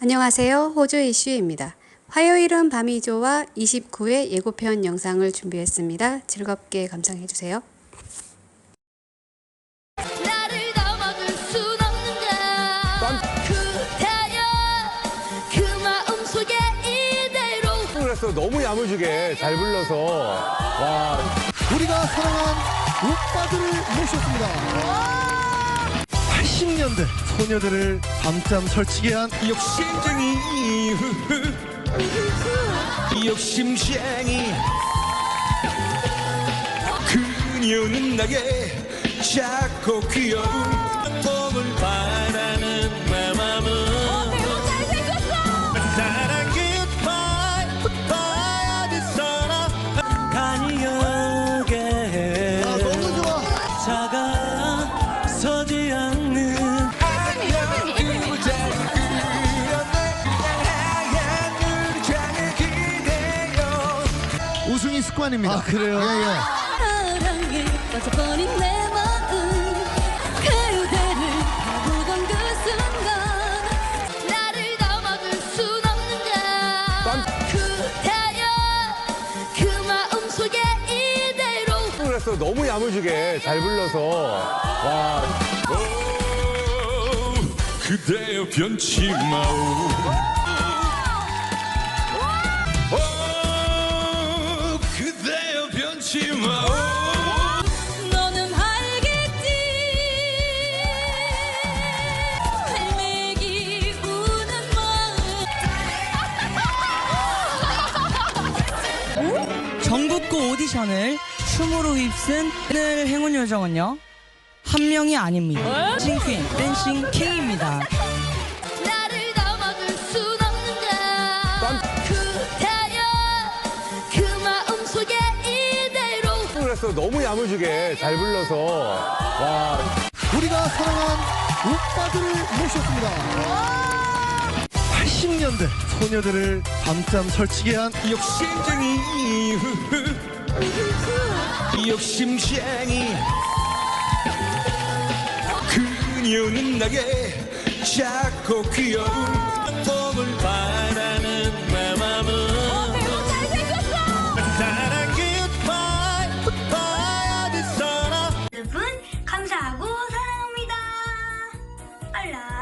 안녕하세요. 호주 이슈입니다. 화요일은 밤이조와 29회 예고편 영상을 준비했습니다. 즐겁게 감상해 주세요. 나를 넘어줄 순 없는가 그대여 그 그랬어 너무 야무지게 잘 불러서 와 우리가 사랑한 오빠들을 모셨습니다. 80년대 소녀들을 밤잠 설치게 한 욕심쟁이 욕심쟁이 그녀는 나게 작고 귀여운 몸을 바라는 내 맘은 어디서나 간이역에 아, 너무 좋아. 작아서지 않 습관입니다. 아 그래요? 예 예. 사랑에 빠져버린 내 마음 그대를 바보던 그 순간 나를 넘어줄 순 없는가 그대여 그 마음 속에 이대로 그랬어 너무 야무지게 잘 불러서 와 오, 그대여 변치 마오 오, 너는 알겠지 할매기 우는 마음 전국구 오디션을 춤으로 휩쓴 오늘 행운 요정은요 한 명이 아닙니다. 댄싱 퀸, 댄싱 킹입니다. 그랬어 너무 야무지게 잘 불러서. 와. 우리가 사랑한 오빠들을 모셨습니다. 80년대 소녀들을 밤잠 설치게 한 욕심쟁이. 욕심쟁이. 그녀는 나게 작고 귀여운 当然